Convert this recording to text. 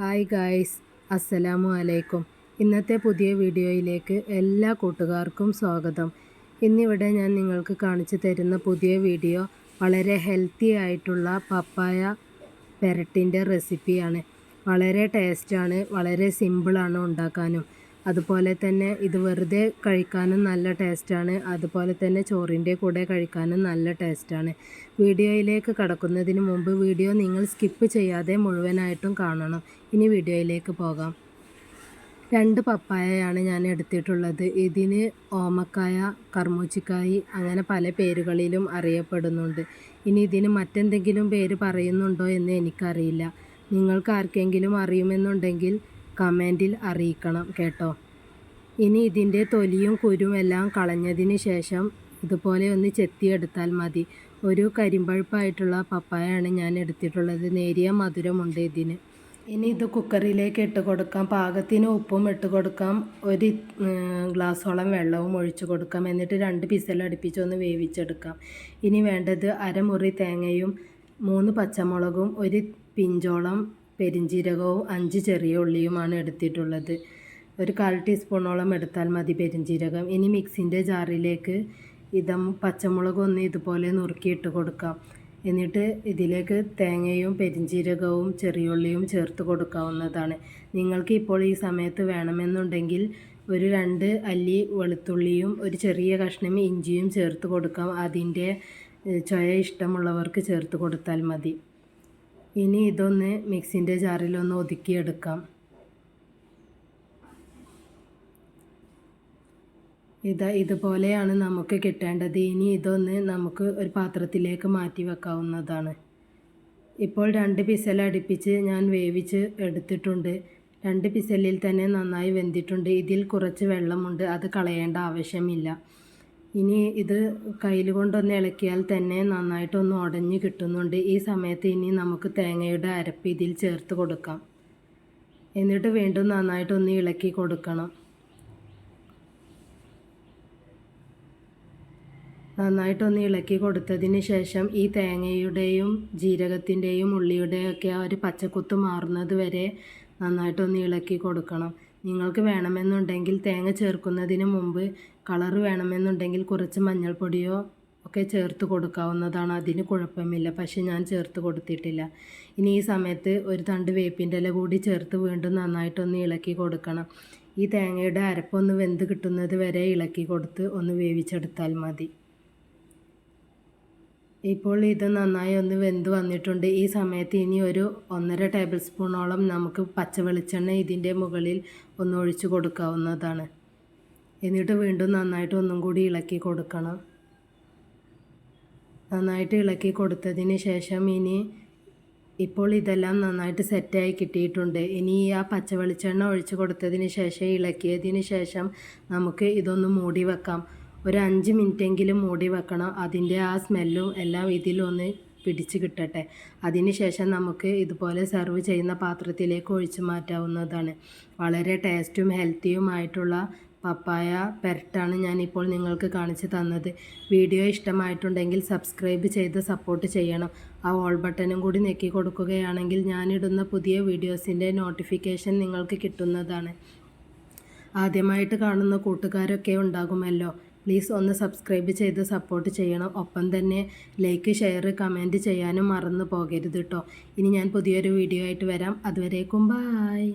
Hi guys അസ്സലാമു അലൈക്കും. ഇന്നത്തെ പുതിയ വീഡിയോയിലേക്ക് എല്ലാ കൂട്ടുകാർക്കും സ്വാഗതം. ഇന്നിവിടെ ഞാൻ നിങ്ങൾക്ക് കാണിച്ചു തരുന്ന പുതിയ വീഡിയോ വളരെ ഹെൽത്തി ആയിട്ടുള്ള പപ്പായ പെരട്ടിന്റെ റെസിപ്പിയാണ് വളരെ ടേസ്റ്റാണ് വളരെ സിമ്പിളാണ് ഉണ്ടാക്കാനും. അതുപോലെ തന്നെ ഇത് വെറുതെ കഴിക്കാനും നല്ല ടേസ്റ്റാണ് അതുപോലെ തന്നെ ചോറിന്റെ കൂടെ കഴിക്കാനും നല്ല ടേസ്റ്റാണ് വീഡിയോയിലേക്ക് കടക്കുന്നതിന് മുമ്പ് വീഡിയോ നിങ്ങൾ സ്കിപ്പ് ചെയ്യാതെ മുഴുവനായിട്ടും കാണണം. ഇനി വീഡിയോയിലേക്ക് പോകാം. രണ്ട് പപ്പായയാണ് ഞാൻ എടുത്തിട്ടുള്ളത്. ഇതിന് ഓമക്കായ കർമ്മൂച്ചിക്കായി അങ്ങനെ പല പേരുകളിലും അറിയപ്പെടുന്നുണ്ട്. ഇനി ഇതിന് മറ്റെന്തെങ്കിലും പേര് പറയുന്നുണ്ടോ എന്ന് എനിക്കറിയില്ല. നിങ്ങൾക്ക് ആർക്കെങ്കിലും അറിയുമെന്നുണ്ടെങ്കിൽ കമന്റിൽ അറിയിക്കണം കേട്ടോ. ഇനി ഇതിന്റെ തൊലിയും കുരും എല്ലാം കളഞ്ഞതിന് ശേഷം ഇതുപോലെ ഒന്ന് ചെത്തിയെടുത്താൽ മതി. ഒരു കരിമ്പഴുപ്പായിട്ടുള്ള പപ്പായാണ് ഞാൻ എടുത്തിട്ടുള്ളത്. നേരിയ മധുരമുണ്ട് ഇതിന്. ഇനി ഇത് കുക്കറിലേക്ക് ഇട്ട് കൊടുക്കാം. പാകത്തിന് ഉപ്പും ഇട്ട് കൊടുക്കാം. ഒരു ഗ്ലാസ്സോളം വെള്ളവും ഒഴിച്ചു കൊടുക്കാം. എന്നിട്ട് രണ്ട് പിസലടുപ്പിച്ചൊന്ന് വേവിച്ചെടുക്കാം. ഇനി വേണ്ടത് അരമുറി തേങ്ങയും മൂന്ന് പച്ചമുളകും ഒരു പിഞ്ചോളം പെരിഞ്ജീരകവും അഞ്ച് ചെറിയ ഉള്ളിയുമാണ് എടുത്തിട്ടുള്ളത്. ഒരു കാൽ ടീസ്പൂണോളം എടുത്താൽ മതി പെരിഞ്ജീരകം ഇനി മിക്സിന്റെ ജാറിലേക്ക് ഇതം പച്ചമുളക് ഒന്ന് ഇതുപോലെ നുറുക്കിയിട്ട് കൊടുക്കാം. എന്നിട്ട് ഇതിലേക്ക് തേങ്ങയും പെരിഞ്ജീരകവും ചെറിയുള്ളിയും ചേർത്ത് കൊടുക്കാവുന്നതാണ്. നിങ്ങൾക്ക് ഇപ്പോൾ ഈ സമയത്ത് വേണമെന്നുണ്ടെങ്കിൽ ഒരു രണ്ട് അല്ലി വെളുത്തുള്ളിയും ഒരു ചെറിയ കഷ്ണം ഇഞ്ചിയും ചേർത്ത് കൊടുക്കാം. അതിന്റെ ചൊയ ഇഷ്ടമുള്ളവർക്ക് ചേർത്ത് കൊടുത്താൽ മതി. ഇനി ഇതൊന്ന് മിക്സിന്റെ ജാറിലൊന്ന് ഒതുക്കിയെടുക്കാം. ഇതാ ഇതുപോലെയാണ് നമുക്ക് കിട്ടേണ്ടത്. ഇനി ഇതൊന്ന് നമുക്ക് ഒരു പാത്രത്തിലേക്ക് മാറ്റി വെക്കാവുന്നതാണ്. ഇപ്പോൾ രണ്ട് പിസൽ അടുപ്പിച്ച് ഞാൻ വേവിച്ച് എടുത്തിട്ടുണ്ട്. രണ്ട് പിസലിൽ തന്നെ നന്നായി വെന്തിട്ടുണ്ട്. ഇതിൽ കുറച്ച് വെള്ളമുണ്ട്. അത് കളയേണ്ട ആവശ്യമില്ല. ഇനി ഇത് കയ്യിൽ കൊണ്ടൊന്ന് ഇളക്കിയാൽ തന്നെ നന്നായിട്ടൊന്ന് ഉടഞ്ഞ് കിട്ടുന്നുണ്ട്. ഈ സമയത്ത് ഇനി നമുക്ക് തേങ്ങയുടെ അരപ്പ് ഇതിൽ ചേർത്ത് കൊടുക്കാം. എന്നിട്ട് വീണ്ടും നന്നായിട്ടൊന്ന് ഇളക്കി കൊടുക്കണം. നന്നായിട്ടൊന്ന് ഇളക്കി കൊടുത്തതിന് ശേഷം ഈ തേങ്ങയുടെയും ജീരകത്തിന്റെയും ഉള്ളിയുടെയൊക്കെ ആ ഒരു പച്ചക്കുത്ത് മാറുന്നത് വരെ നന്നായിട്ടൊന്ന് ഇളക്കി കൊടുക്കണം. നിങ്ങൾക്ക് വേണമെന്നുണ്ടെങ്കിൽ തേങ്ങ ചേർക്കുന്നതിന് മുമ്പ് കളർ വേണമെന്നുണ്ടെങ്കിൽ കുറച്ച് മഞ്ഞൾപ്പൊടിയോ ഒക്കെ ചേർത്ത് കൊടുക്കാവുന്നതാണ്. അതിന് കുഴപ്പമില്ല. പക്ഷേ ഞാൻ ചേർത്ത് കൊടുത്തിട്ടില്ല. ഇനി ഈ സമയത്ത് ഒരു തണ്ട് വേപ്പിന്റെ ഇല കൂടി ചേർത്ത് വീണ്ടും നന്നായിട്ടൊന്ന് ഇളക്കി കൊടുക്കണം. ഈ തേങ്ങയുടെ അരപ്പൊന്ന് വെന്ത് കിട്ടുന്നത് വരെ ഇളക്കി കൊടുത്ത് ഒന്ന് വേവിച്ചെടുത്താൽ മതി. ഇപ്പോൾ ഇത് നന്നായി ഒന്ന് വെന്ത് വന്നിട്ടുണ്ട്. ഈ സമയത്ത് ഇനി ഒരു ഒന്നര ടേബിൾ സ്പൂണോളം നമുക്ക് പച്ച വെളിച്ചെണ്ണ ഇതിന്റെ മുകളിൽ ഒന്ന് ഒഴിച്ചു കൊടുക്കാവുന്നതാണ്. എന്നിട്ട് വീണ്ടും നന്നായിട്ട് ഒന്നും കൂടി ഇളക്കി കൊടുക്കണം. നന്നായിട്ട് ഇളക്കി കൊടുത്തതിന് ശേഷം ഇനി ഇപ്പോൾ ഇതെല്ലാം നന്നായിട്ട് സെറ്റായി കിട്ടിയിട്ടുണ്ട്. ഇനി ആ പച്ച വെളിച്ചെണ്ണ ഒഴിച്ചു കൊടുത്തതിന് ശേഷം ഇളക്കിയതിന് ശേഷം നമുക്ക് ഇതൊന്ന് മൂടി വെക്കാം. ഒരു അഞ്ച് മിനിറ്റെങ്കിലും മൂടി വെക്കണം. അതിന്റെ ആ സ്മെല്ലും എല്ലാം ഇതിലൊന്ന് പിടിച്ച് കിട്ടട്ടെ. അതിന് ശേഷം നമുക്ക് ഇതുപോലെ സെർവ് ചെയ്യുന്ന പാത്രത്തിലേക്ക് ഒഴിച്ച് മാറ്റാവുന്നതാണ്. വളരെ ടേസ്റ്റും ഹെൽത്തിയുമായിട്ടുള്ള പപ്പായ പെരട്ടാണ് ഞാനിപ്പോൾ നിങ്ങൾക്ക് കാണിച്ചു തന്നത്. വീഡിയോ ഇഷ്ടമായിട്ടുണ്ടെങ്കിൽ സബ്സ്ക്രൈബ് ചെയ്ത് സപ്പോർട്ട് ചെയ്യണം. ആ ഓൾ ബട്ടനും കൂടി നെക്കി കൊടുക്കുകയാണെങ്കിൽ ഞാനിടുന്ന പുതിയ വീഡിയോസിന്റെ നോട്ടിഫിക്കേഷൻ നിങ്ങൾക്ക് കിട്ടുന്നതാണ്. ആദ്യമായിട്ട് കാണുന്ന കൂട്ടുകാരൊക്കെ ഉണ്ടാകുമല്ലോ. പ്ലീസ് ഒന്ന് സബ്സ്ക്രൈബ് ചെയ്ത് സപ്പോർട്ട് ചെയ്യണം. ഒപ്പം തന്നെ ലൈക്ക് ഷെയർ കമന്റ് ചെയ്യാനും മറന്നു പോകരുത് കേട്ടോ ഇനി ഞാൻ പുതിയൊരു വീഡിയോ ആയിട്ട് വരാം. അതുവരേക്കും ബായ്